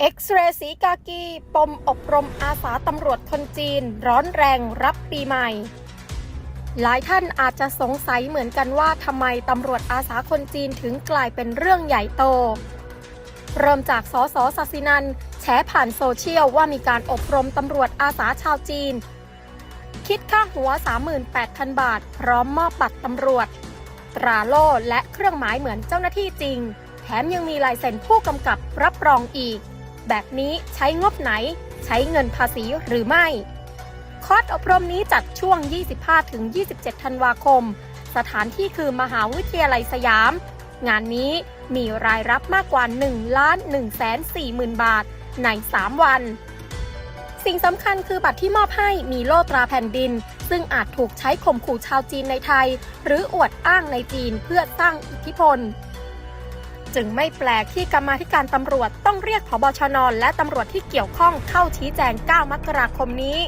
เอ็กซเรย์สีกากี ปมอบรมอาสาตำรวจคนจีน ร้อนแรงรับปีใหม่ หลายท่านอาจจะสงสัยเหมือนกันว่าทำไมตำรวจอาสาคนจีนถึงกลายเป็นเรื่องใหญ่โต เริ่มจากสสศศินันแฉผ่านโซเชียลว่ามีการอบรมตำรวจอาสาชาวจีน คิดค่าหัว 38,000 บาท พร้อมมอบบัตรตำรวจ ตราโล่และเครื่องหมายเหมือนเจ้าหน้าที่จริง แถมยังมีลายเซ็นผู้กำกับรับรองอีก แบบนี้ใช้งบไหน ใช้เงินภาษีหรือไม่ คอร์สอบรมนี้จัดช่วง 25-27 ธันวาคม สถานที่คือมหาวิทยาลัยสยาม งานนี้มีรายรับมากกว่า 1 ล้าน1แสน4หมื่นบาทใน 3 วัน สิ่งสำคัญคือบัตรที่มอบให้มีโล่ตราแผ่นดิน ซึ่งอาจถูกใช้ข่มขู่ชาวจีนในไทย หรืออวดอ้างในจีนเพื่อสร้างอิทธิพล จึงไม่แปลกที่กรรมาธิการตำรวจต้องเรียกผบชนและตำรวจที่เกี่ยวข้องเข้าชี้แจง 9 มกราคมนี้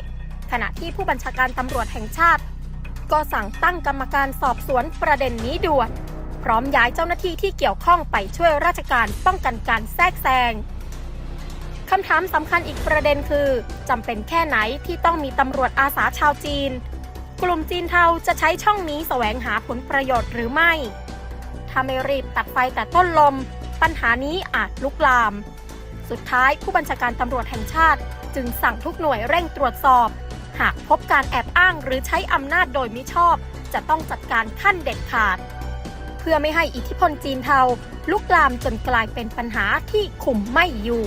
ขณะที่ผู้บัญชาการตำรวจแห่งชาติ ก็สั่งตั้งกรรมการสอบสวนประเด็นนี้ด่วน พร้อมย้ายเจ้าหน้าที่ที่เกี่ยวข้องไปช่วยราชการป้องกันการแทรกแซงคำถามสำคัญอีกประเด็นคือจำเป็นแค่ไหนที่ต้องมีตำรวจอาสาชาวจีน กลุ่มจีนเทาจะใช้ช่องนี้แสวงหาผลประโยชน์หรือไม่าไม่รีบตัดไฟแต่ต้นลม ปัญหานี้อาจลุกลาม สุดท้ายผู้บัญชาการตำรวจแห่งชาติ จึงสั่งทุกหน่วยเร่งตรวจสอบ หากพบการแอบอ้างหรือใช้อำนาจโดยมิชอบ จะต้องจัดการขั้นเด็ดขาด เพื่อไม่ให้อิทธิพลจีนเทาลุกลามจนกลายเป็นปัญหาที่คุมไม่อยู่